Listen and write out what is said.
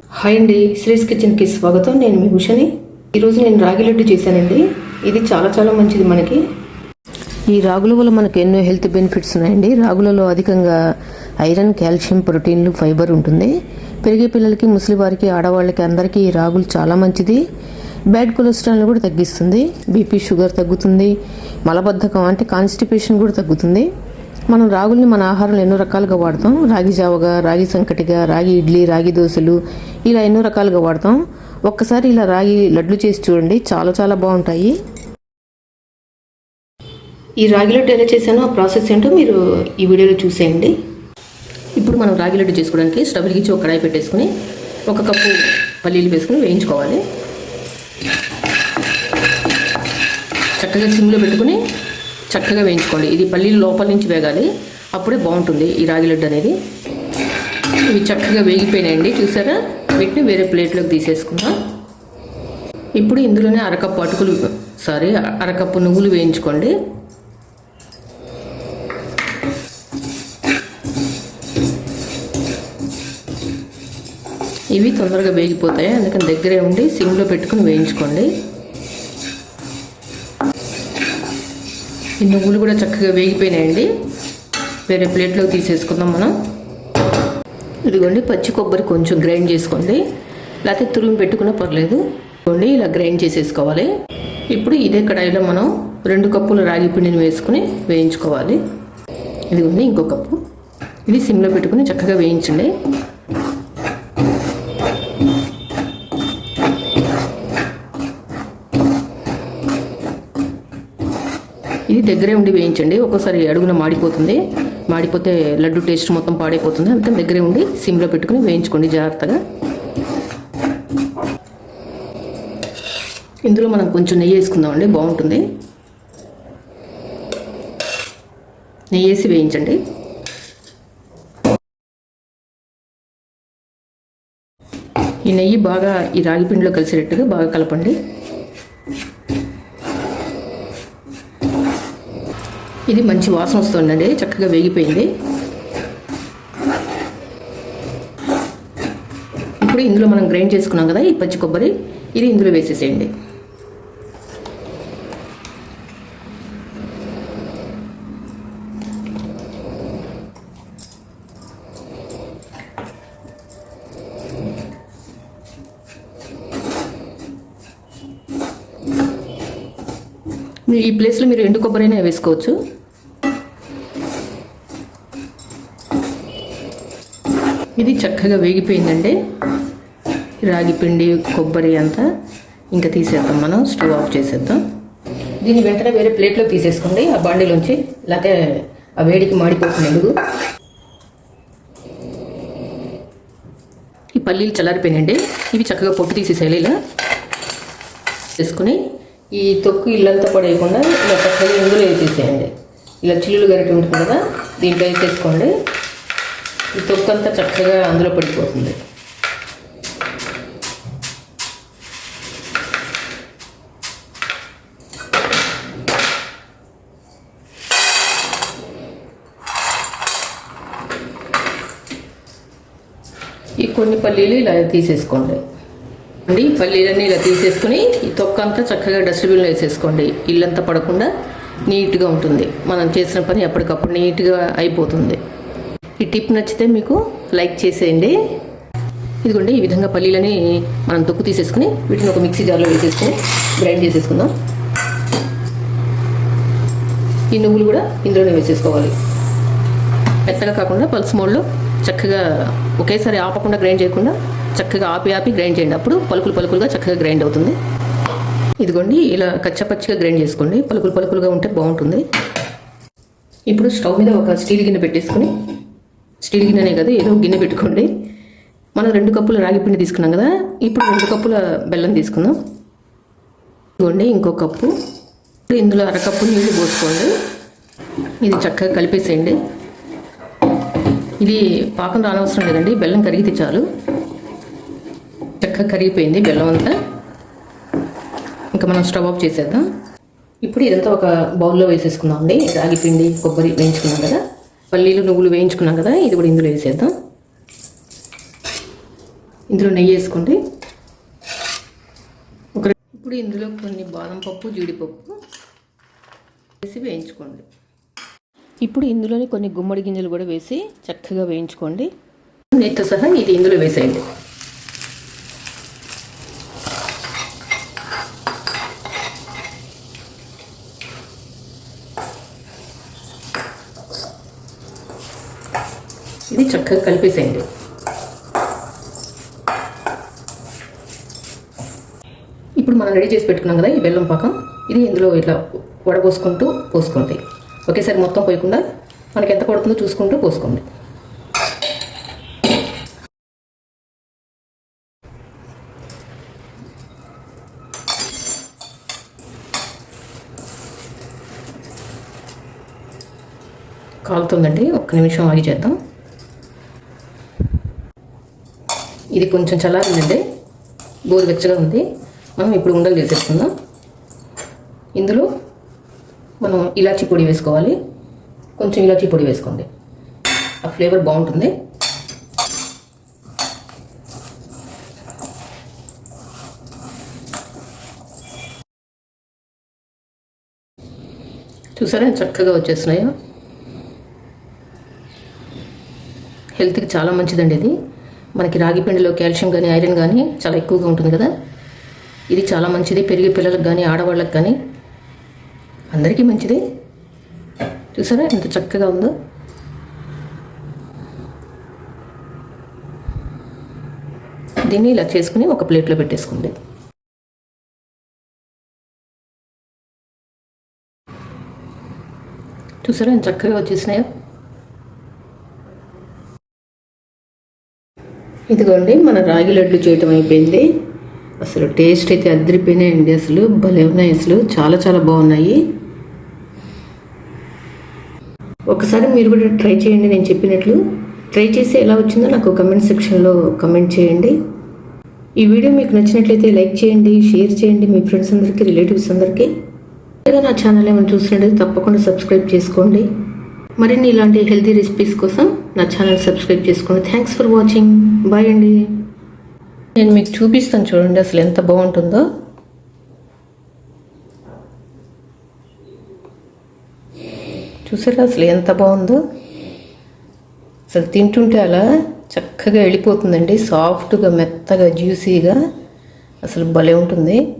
Hi అండి శ్రీస్ కిచెన్కి స్వాగతం. నేను మీ ఉషని. ఈరోజు నేను రాగి లడ్డు చేశానండి. ఇది చాలా చాలా మంచిది మనకి. ఈ రాగుల వల్ల మనకు ఎన్నో హెల్త్ బెనిఫిట్స్ ఉన్నాయండి. రాగులలో అధికంగా ఐరన్ కాల్షియం ప్రోటీన్లు ఫైబర్ ఉంటుంది. పెరిగే పిల్లలకి ముసలి వారికి ఆడవాళ్ళకి అందరికీ ఈ రాగులు చాలా మంచిది. బ్యాడ్ కొలెస్ట్రాల్ని కూడా తగ్గిస్తుంది. బీపీ షుగర్ తగ్గుతుంది. మలబద్ధకం అంటే కాన్స్టిపేషన్ కూడా తగ్గుతుంది. మనం రాగుల్ని మన ఆహారంలో ఎన్నో రకాలుగా వాడతాం. రాగి జావగా రాగి సంకటిగా రాగి ఇడ్లీ రాగి దోశలు ఇలా ఎన్నో రకాలుగా వాడతాం. ఒక్కసారి ఇలా రాగి లడ్లు చేసి చూడండి. చాలా చాలా బాగుంటాయి. ఈ రాగి లడ్డు ఎలా చేశానో ఆ ప్రాసెస్ ఏంటో మీరు ఈ వీడియోలో చూసేయండి. ఇప్పుడు మనం రాగి లడ్డు చేసుకోవడానికి స్టవ్ వెలిగించి ఒక కడాయి పెట్టేసుకుని ఒక కప్పు పల్లీలు వేసుకుని వేయించుకోవాలి. చక్కగా సిమ్లో పెట్టుకుని చక్కగా వేయించుకోండి. ఇది పల్లీలు లోపల నుంచి వేగాలి. అప్పుడే బాగుంటుంది ఈ రాగి లడ్డు అనేది. ఇవి చక్కగా వేగిపోయినాయండి. చూసారా? వీటిని వేరే ప్లేట్లోకి తీసేసుకుందాం. ఇప్పుడు ఇందులోనే అరకప్పు అటుకులు సారీ అరకప్పు నువ్వులు వేయించుకోండి. ఇవి తొందరగా వేగిపోతాయి. అందుకని దగ్గరే ఉండి సిమ్లో పెట్టుకుని వేయించుకోండి. ఈ నువ్వులు కూడా చక్కగా వేగిపోయినాయండి. వేరే ప్లేట్లోకి తీసేసుకుందాం మనం. ఇదిగోండి పచ్చి కొబ్బరి కొంచెం గ్రైండ్ చేసుకోండి. లేకపోతే తురిమి పెట్టుకున్నా పర్లేదు. ఇదిగోండి ఇలా గ్రైండ్ చేసేసుకోవాలి. ఇప్పుడు ఇదే కడాయిలో మనం రెండు కప్పుల రాగి పిండిని వేసుకుని వేయించుకోవాలి. ఇదిగోండి ఇంకో కప్పు. ఇది సిమ్లో పెట్టుకుని చక్కగా వేయించండి. దగ్గరే ఉండి వేయించండి. ఒక్కోసారి అడుగున మాడిపోతుంది. మాడిపోతే లడ్డు టేస్ట్ మొత్తం పాడైపోతుంది. అందుకని దగ్గరే ఉండి సిమ్లో పెట్టుకుని వేయించుకోండి జాగ్రత్తగా. ఇందులో మనం కొంచెం నెయ్యి వేసుకుందామండి. బాగుంటుంది. నెయ్యి వేసి వేయించండి. ఈ నెయ్యి బాగా ఈ రాగి పిండిలో కలిసేటట్టుగా బాగా కలపండి. ఇది మంచి వాసన వస్తుందండి చక్కగా వేగిపోయింది. ఇప్పుడు ఇందులో మనం గ్రైండ్ చేసుకున్నాం కదా ఈ పచ్చి కొబ్బరి ఇది ఇందులో వేసేసేయండి. ఈ ప్లేస్లో మీరు ఎండు కొబ్బరైనా వేసుకోవచ్చు. ఇది చక్కగా వేగిపోయిందండి రాగి పిండి కొబ్బరి అంతా ఇంకా తీసేద్దాం మనం. స్టవ్ ఆఫ్ చేసేద్దాం. దీన్ని వెంటనే వేరే ప్లేట్లో తీసేసుకోండి. ఆ బాండీలోంచి లేకపోతే ఆ వేడికి మాడిపోతుంది ఎందుకు? ఈ పల్లీలు చల్లారిపోయినండి ఇవి చక్కగా పొట్టు తీసేసేయాలి ఇలా. చేసుకుని ఈ తొక్కు ఇల్లంతా పడేయకుండా ఇలా చక్కగా ఇందులో వేసేసేయండి. ఇలా చిల్లులు గరిటి ఉంటుంది కదా దీంట్లో వేసేసుకోండి. ఈ తొక్కు అంతా చక్కగా అందులో పడిపోతుంది. ఈ కొన్ని పల్లీలు ఇలా తీసేసుకోండి. అండి పల్లీలన్నీ ఇలా తీసేసుకుని ఈ తొక్క అంతా చక్కగా డస్ట్బిన్లో వేసేసుకోండి. ఇల్లంతా పడకుండా నీట్గా ఉంటుంది. మనం చేసిన పని ఎప్పటికప్పుడు నీట్గా అయిపోతుంది. ఈ టిప్ నచ్చితే మీకు లైక్ చేసేయండి. ఇదిగోండి ఈ విధంగా పల్లీలని మనం తొక్కు తీసేసుకుని వీటిని ఒక మిక్సీ జార్లో వేసేసుకుని గ్రైండ్ చేసేసుకుందాం. ఈ నువ్వులు కూడా ఇందులోనే వేసేసుకోవాలి. మెత్తగా కాకుండా పల్స్ మోడ్లో చక్కగా ఒకేసారి ఆపకుండా గ్రైండ్ చేయకుండా చక్కగా ఆపి ఆపి గ్రైండ్ చేయండి. అప్పుడు పలుకులు పలుకులుగా చక్కగా గ్రైండ్ అవుతుంది. ఇదిగోండి ఇలా కచ్చపచ్చిగా గ్రైండ్ చేసుకోండి. పలుకులు పలుకులుగా ఉంటే బాగుంటుంది. ఇప్పుడు స్టవ్ మీద ఒక స్టీల్ గిన్నె పెట్టేసుకుని స్టీల్ గిన్నెనే కదా ఏదో గిన్నె పెట్టుకోండి. మనం రెండు కప్పుల రాగి పిండి తీసుకున్నాం కదా ఇప్పుడు రెండు కప్పుల బెల్లం తీసుకుందాం. ఇదిగోండి ఇంకో కప్పు. ఇప్పుడు ఇందులో అరకప్పు నీళ్ళు పోసుకోండి. ఇది చక్కగా కలిపేసేయండి. ఇది పాకం రానవసరం లేదండి. బెల్లం కరిగితే చాలు. చక్కగా కరిగిపోయింది బెల్లం అంతా. ఇంకా మనం స్టవ్ ఆఫ్ చేసేద్దాం. ఇప్పుడు ఇదంతా ఒక బౌల్లో వేసేసుకుందాం అండి. రాగి పిండి కొబ్బరి వేయించుకున్నాం కదా. పల్లీలు నువ్వులు వేయించుకున్నాం కదా. ఇది కూడా ఇందులో వేసేద్దాం. ఇందులో నెయ్యి వేసుకోండి. ఒక ఇప్పుడు ఇందులో కొన్ని బాదం పప్పు జీడిపప్పు వేసి వేయించుకోండి. ఇప్పుడు ఇందులోనే కొన్ని గుమ్మడి గింజలు కూడా వేసి చక్కగా వేయించుకోండి. నెయ్యితో సహా ఇది ఇందులో వేసేయండి. ఇది చక్కగా కలిపేసేయండి. ఇప్పుడు మనం రెడీ చేసి పెట్టుకున్నాం కదా ఈ బెల్లం పాకం. ఇది ఇందులో ఇట్లా వడపోసుకుంటూ పోసుకోండి. ఒకేసారి మొత్తం పోయకుండా మనకి ఎంత పడుతుందో చూసుకుంటూ పోసుకోండి. కాలుతుందండి ఒక్క నిమిషం ఆగి చేద్దాం. ఇది కొంచెం చల్లారిందండి గోరువెచ్చగా ఉంది. మనం ఇప్పుడు ఉండలు చేసేసుకుందాం ఇందులో మనం ఇలాచీ పొడి వేసుకోవాలి. కొంచెం ఇలాచీ పొడి వేసుకోండి. ఆ ఫ్లేవర్ బాగుంటుంది. చూసారా చక్కగా వచ్చేస్తున్నాయా? హెల్త్కి చాలా మంచిదండి ఇది. మనకి రాగి పిండిలో కాల్షియం కానీ ఐరన్ కానీ చాలా ఎక్కువగా ఉంటుంది కదా? ఇది చాలా మంచిది. పెరిగే పిల్లలకు కానీ ఆడవాళ్ళకి కానీ అందరికీ మంచిది. చూసారా ఎంత చక్కగా ఉందో? దీన్ని ఇలా చేసుకుని ఒక ప్లేట్లో పెట్టేసుకోండి చూసారా ఎంత చక్కగా వచ్చేసినాయో? ఇదిగోండి మన రాగి లడ్లు చేయటం అయిపోయింది. అసలు టేస్ట్ అయితే అద్దరిపోయినాయండి అసలు భలే ఉన్నాయి అసలు చాలా చాలా బాగున్నాయి. ఒకసారి మీరు కూడా ట్రై చేయండి నేను చెప్పినట్లు. ట్రై చేసి ఎలా వచ్చిందో నాకు కమెంట్ సెక్షన్లో కమెంట్ చేయండి. ఈ వీడియో మీకు నచ్చినట్లయితే లైక్ చేయండి షేర్ చేయండి మీ ఫ్రెండ్స్ అందరికీ రిలేటివ్స్ అందరికీ. లేదా నా ఛానల్ ఏమైనా చూసినట్లయితే తప్పకుండా సబ్స్క్రైబ్ చేసుకోండి. మరిన్ని ఇలాంటి హెల్తీ రెసిపీస్ కోసం నా ఛానల్ సబ్స్క్రైబ్ చేసుకోండి. థ్యాంక్స్ ఫర్ వాచింగ్ బాయ్ అండి. నేను మీకు చూపిస్తాను చూడండి అసలు ఎంత బాగుంటుందో. చూసారా? అసలు ఎంత బాగుందో. అసలు తింటుంటే అలా చక్కగా వెళ్ళిపోతుందండి. సాఫ్ట్గా మెత్తగా జ్యూసీగా. అసలు భలే ఉంటుంది.